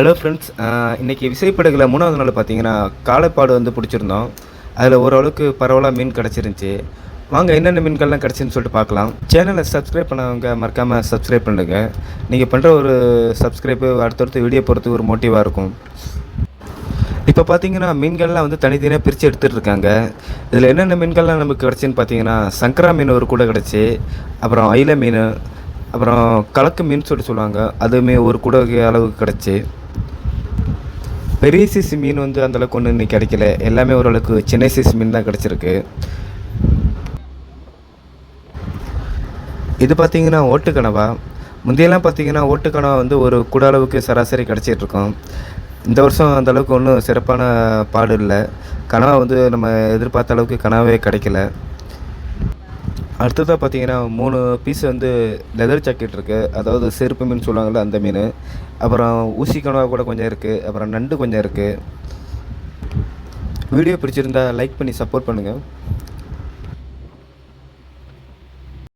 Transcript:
Hello friends இன்றைக்கி விசைப்படகுல மூணாவது நாள் பார்த்தீங்கன்னா காலைப்பாடு வந்து பிடிச்சிருந்தோம். அதில் ஓரளவுக்கு பரவலாக மீன் கிடச்சிருந்துச்சி. வாங்க என்னென்ன மீன்கள்லாம் கிடச்சின்னு சொல்லிட்டு பார்க்கலாம். சேனலை சப்ஸ்கிரைப் பண்ணவங்க மறக்காமல் சப்ஸ்கிரைப் பண்ணுங்க. நீங்கள் பண்ணுற ஒரு சப்ஸ்கிரைப்பு அடுத்தடுத்து வீடியோ போகிறதுக்கு ஒரு மோட்டிவாக இருக்கும். இப்போ பார்த்தீங்கன்னா மீன்கள்லாம் வந்து தனித்தனியாக பிரித்து எடுத்துகிட்டு இருக்காங்க. இதில் என்னென்ன மீன்கள்லாம் நமக்கு கிடச்சின்னு பார்த்தீங்கன்னா சங்கரா மீன் ஒரு கூட கிடச்சி அப்புறம் அயில மீன் அப்புறம் கலக்கு மீன் சொல்லிட்டு சொல்லுவாங்க. அதுவுமே ஒரு கூட அளவுக்கு கிடச்சி. பெரிய சைஸ் மீன் வந்து அந்தளவுக்கு ஒன்று இன்னைக்கு கிடைக்கல. எல்லாமே ஓரளவுக்கு சின்ன சைஸ் மீன் தான் கிடச்சிருக்கு. இது பார்த்தீங்கன்னா ஓட்டுக்கனவா? முந்தையெல்லாம் பார்த்திங்கன்னா ஓட்டுக்கனவா வந்து ஒரு குட அளவுக்கு சராசரி கிடச்சிட்ருக்கோம் இந்த வருஷம் அந்த அளவுக்கு ஒன்றும் சிறப்பான பாடு இல்லை. கனவா வந்து நம்ம எதிர்பார்த்த அளவுக்கு கனவே கிடைக்கல. அடுத்ததாக பார்த்தீங்கன்னா மூணு பீஸ் வந்து லெதர் ஜாக்கெட் இருக்குது அதாவது செருப்பு மீன் சொல்லுவாங்கள்ல அந்த மீன். அப்புறம் ஊசி கனவா கூட கொஞ்சம் இருக்குது அப்புறம் நண்டு கொஞ்சம் இருக்குது வீடியோ பிடிச்சிருந்தா லைக் பண்ணி சப்போர்ட் பண்ணுங்கள்